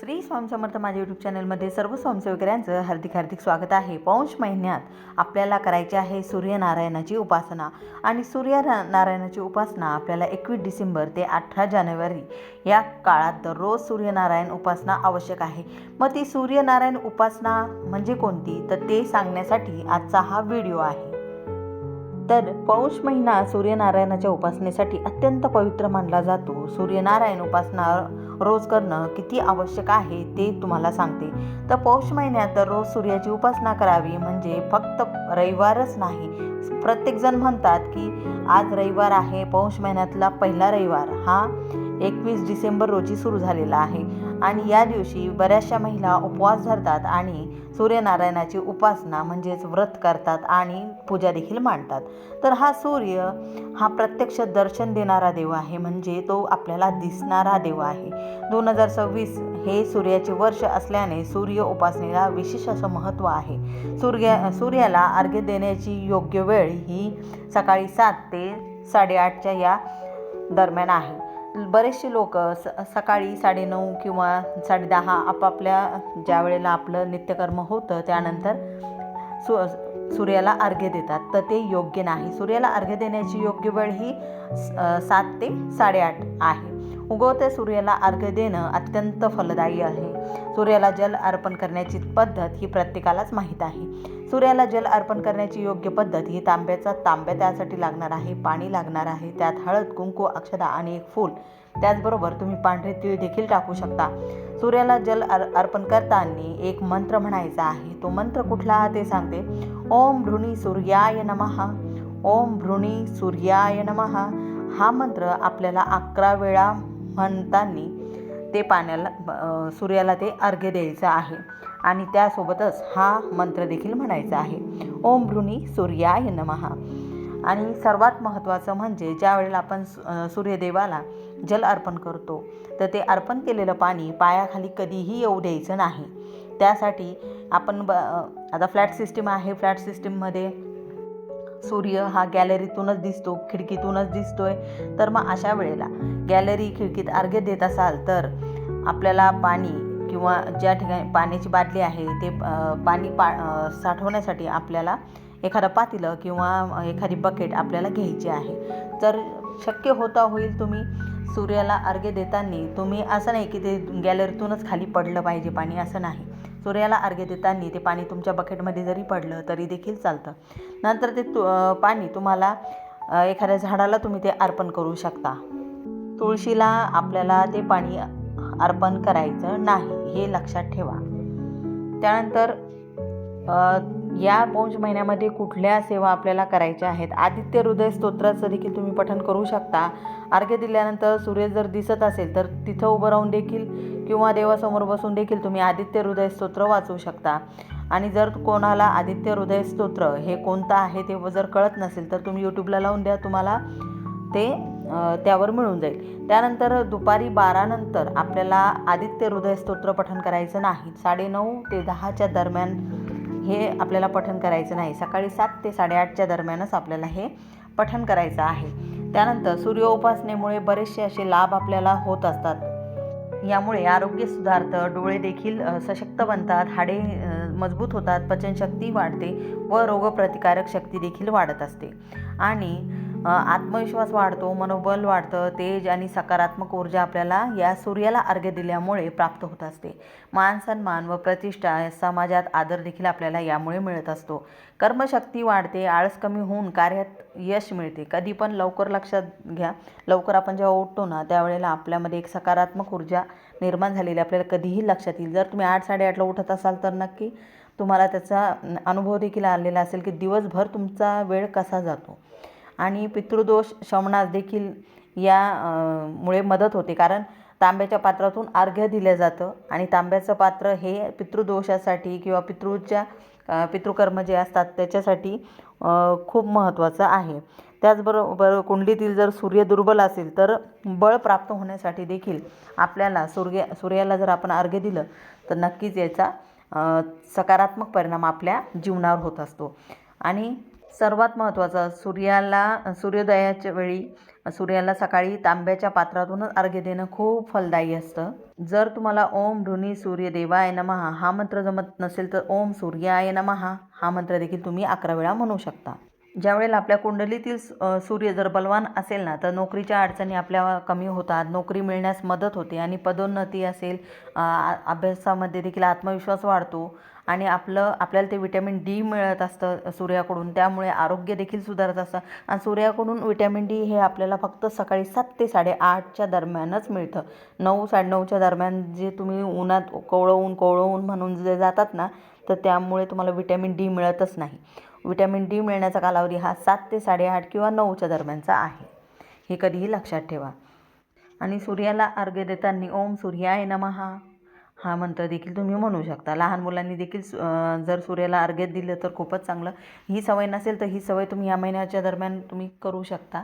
श्री स्वामी समर्थ माझ्या यूट्यूब चॅनलमध्ये सर्व स्वयंसेवकऱ्यांचं हार्दिक हार्दिक स्वागत आहे. पौष महिन्यात आपल्याला करायची आहे सूर्यनारायणाची उपासना आणि सूर्यनारायणाची उपासना आपल्याला एकवीस डिसेंबर ते अठरा जानेवारी या काळात दररोज सूर्यनारायण उपासना आवश्यक आहे. मग ती सूर्यनारायण उपासना म्हणजे कोणती? तर ते सांगण्यासाठी आजचा हा व्हिडिओ आहे. तर पौष महिना सूर्यनारायणाच्या उपासनेसाठी अत्यंत पवित्र मानला जातो. सूर्यनारायण उपासना रोज करणं किती आवश्यक आहे ते तुम्हाला सांगते. तर पौष महिन्यात दररोज सूर्याची उपासना करावी म्हणजे फक्त रविवारच नाही. प्रत्येकजण म्हणतात की आज रविवार आहे पौष महिन्यातला पहिला रविवार. हा एकवीस डिसेंबर रोजी सुरू झालेला आहे. आणि या दिवशी बऱ्याचशा महिला उपवास धरतात आणि सूर्यनारायणाची उपासना म्हणजेच व्रत करतात आणि पूजा देखील मांडतात. तर हा सूर्य हा प्रत्यक्ष दर्शन देणारा देव आहे म्हणजे तो आपल्याला दिसणारा देव आहे. दोन हजार सव्वीस हे सूर्याचे वर्ष असल्याने सूर्य उपासनेला विशेष असं महत्त्व आहे. सूर्य सूर्याला अर्घ्य देण्याची योग्य वेळ ही सकाळी सात ते साडेआठच्या या दरम्यान आहे. बरेचसे लोक स सकाळी साडेनऊ किंवा साडेदहा आपापल्या ज्या वेळेला आपलं नित्यकर्म होतं त्यानंतर सु सूर्याला अर्घ्य देतात. तर ते योग्य नाही. सूर्याला अर्घ्य देण्याची योग्य वेळ ही स- सात ते साडेआठ आहे. उगवत्या सूर्याला अर्घ्य देणं अत्यंत फलदायी आहे. सूर्याला जल अर्पण करण्याची पद्धत ही प्रत्येकालाच माहीत आहे. सूर्याला जल अर्पण करण्याची योग्य पद्धत ही तांब्याचा तांब्या त्यासाठी लागणार आहे पाणी लागणार आहे त्यात हळद कुंकू अक्षदा आणि एक फूल. त्याचबरोबर तुम्ही पांढरे तीळ देखील टाकू शकता. सूर्याला जल अर अर्पण करताना एक मंत्र म्हणायचा आहे. तो मंत्र कुठला ते सांगते. ओम भृणी सूर्याय नमः. ओम भृणी सूर्याय नमः. हा मंत्र आपल्याला अकरा वेळा म्हणताना ते पाण्याला सूर्याला ते अर्घ्य द्यायचं आहे. आणि त्यासोबतच हा मंत्र देखील म्हणायचा आहे. ओम भृणी सूर्याय नमः. आणि सर्वात महत्त्वाचं म्हणजे ज्या वेळेला आपण सूर्यदेवाला जल अर्पण करतो तर ते अर्पण केलेलं पाणी पायाखाली कधीही येऊ द्यायचं नाही. त्यासाठी आपण ब आता फ्लॅट सिस्टीम आहे. फ्लॅट सिस्टीममध्ये सूर्य हा गॅलरीतूनच दिसतो खिडकीतूनच दिसतोय. तर मग अशा वेळेला गॅलरी खिडकीत अर्घ्य देत असाल तर आपल्याला पाणी किंवा ज्या ठिकाणी पाण्याची बाटली आहे ते पाणी पा साठवण्यासाठी आपल्याला एखादं पातेलं किंवा एखादी बकेट आपल्याला घ्यायची आहे. तर शक्य होता होईल तुम्ही सूर्याला अर्घ्य देताना तुम्ही असं नाही की ते गॅलरीतूनच खाली पडलं पाहिजे पाणी असं नाही. सूर्याला अर्घ्य देताना ते पाणी तुमच्या बकेटमध्ये जरी पडलं तरी देखील चालतं. नंतर ते तु पाणी तुम्हाला एखाद्या झाडाला तुम्ही ते अर्पण करू शकता. तुळशीला आपल्याला ते पाणी अर्पण करायचं नाही हे लक्षात ठेवा. त्यानंतर या पौष महिन्यामध्ये कुठल्या सेवा आपल्याला करायच्या आहेत? आदित्य हृदय स्तोत्राचं देखील तुम्ही पठण करू शकता. अर्घ्य दिल्यानंतर सूर्य जर दिसत असेल तर तिथं उभं राहून देखील किंवा देवासमोर बसून देखील तुम्ही आदित्य हृदय स्तोत्र वाचू शकता. आणि जर कोणाला आदित्य हृदय स्तोत्र हे कोणतं आहे ते जर कळत नसेल तर तुम्ही यूट्यूबला लावून द्या. तुम्हाला ते त्यावर मिळून जाईल. त्यानंतर दुपारी बारानंतर आपल्याला आदित्य हृदय स्तोत्र पठण करायचं नाही. साडेनऊ ते दहाच्या दरम्यान हे आपल्याला पठण करायचं नाही. सकाळी सात ते साडेआठच्या दरम्यानच आपल्याला हे पठण करायचं आहे. त्यानंतर सूर्योपासनेमुळे बरेचसे असे लाभ आपल्याला होत असतात. यामुळे आरोग्य सुधारतं डोळे देखील सशक्त बनतात हाडे मजबूत होतात पचनशक्ती वाढते व रोगप्रतिकारक शक्ती देखील वाढत असते. आणि आत्मविश्वास वाढतो मनोबल वाढतं तेज आणि सकारात्मक ऊर्जा आपल्याला या सूर्याला अर्घ्य दिल्यामुळे प्राप्त होत असते. मान सन्मान व प्रतिष्ठा समाजात आदर देखील आपल्याला यामुळे मिळत असतो. कर्मशक्ती वाढते आळस कमी होऊन कार्यात यश मिळते. कधी पण लवकर लक्षात घ्या लवकर आपण जेव्हा उठतो ना त्यावेळेला आपल्यामध्ये एक सकारात्मक ऊर्जा निर्माण झालेली आपल्याला कधीही लक्षात येईल. जर तुम्ही आठ साडेआठला उठत असाल तर नक्की तुम्हाला त्याचा अनुभव देखील आलेला असेल की दिवसभर तुमचा वेळ कसा जातो. आणि पितृदोष शमनास देखील या मुळे मदत होते. कारण तांब्याच्या पात्रातून अर्घ्य दिलं जातं आणि तांब्याचं पात्र हे पितृदोषासाठी किंवा पितृच्या पितृकर्म जे असतात त्याच्यासाठी खूप महत्त्वाचं आहे. त्याचबरोबर कुंडलीतील जर सूर्य दुर्बल असेल तर बळ प्राप्त होण्यासाठी देखील आपल्याला सूर्य सूर्याला जर आपण अर्घ्य दिलं तर नक्कीच याचा सकारात्मक परिणाम आपल्या जीवनावर होत असतो. आणि सर्वात महत्त्वाचं सूर्याला सूर्योदयाच्या वेळी सूर्याला सकाळी तांब्याच्या पात्रातूनच अर्घ्य देणं खूप फलदायी असतं. जर तुम्हाला ओम ऋणी सूर्य देवाय नमः हा मंत्र जमत नसेल तर ओम सूर्याय नमः हा मंत्र देखील तुम्ही अकरा वेळा म्हणू शकता. ज्यावेळेला आपल्या कुंडलीतील सूर्य जर बलवान असेल ना तर नोकरीच्या अडचणी आपल्या कमी होतात. नोकरी मिळण्यास मदत होते आणि पदोन्नती असेल अभ्यासामध्ये देखील आत्मविश्वास वाढतो आणि आपलं आपल्याला ते विटॅमिन डी मिळत असतं सूर्याकडून. त्यामुळे आरोग्य देखील सुधारत असतं. आणि सूर्याकडून विटॅमिन डी हे आपल्याला फक्त सकाळी सात ते साडेआठच्या दरम्यानच मिळतं. नऊ साडेनऊच्या दरम्यान जे तुम्ही उन्हात कोवळवून कोवळवून म्हणून जे जातात ना तर त्यामुळे तुम्हाला विटॅमिन डी मिळतच नाही. विटॅमिन डी मिळण्याचा कालावधी हा सात ते साडेआठ किंवा नऊच्या दरम्यानचा आहे. हे कधीही लक्षात ठेवा. आणि सूर्याला अर्घ्य देताना ओम सूर्याय नमः हा मंत्र देखील तुम्ही म्हणू शकता. लहान मुलांनी देखील जर सूर्याला अर्घ्य दिलं तर खूपच चांगलं. ही सवय नसेल तर ही सवय तुम्ही या महिन्याच्या दरम्यान तुम्ही करू शकता.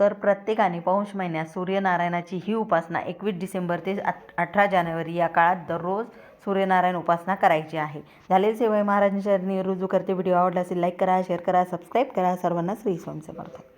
तर प्रत्येकाने पौष महिन्यात सूर्यनारायणाची ही उपासना एकवीस डिसेंबर ते अठरा जानेवारी या काळात दररोज सूर्यनारायण उपासना करायची आहे. झालेली सेवा महाराजांच्या रुजू करते. व्हिडिओ आवडला असेल लाईक करा शेअर करा सबस्क्राईब करा. सर्वांना श्री स्वामी समर्थ.